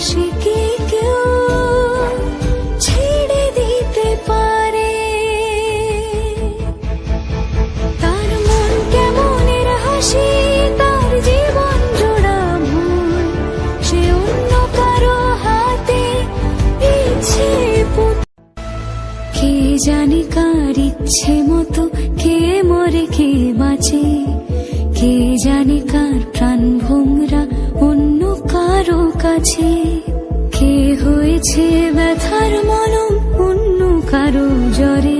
ভালোবাসা কেউ ছেড়ে দিতে পারে। তার মন কেমনের হাসি, তার জীবন সে অন্য কারও হাতে ইচ্ছে কে জানে ইচ্ছে মতো কে মরে কে বাঁচে। কে জানে কার প্রাণ ভোমরা কারও কাছে কে হয়েছে? ব্যথার মলম অন্য কারও জ্বরে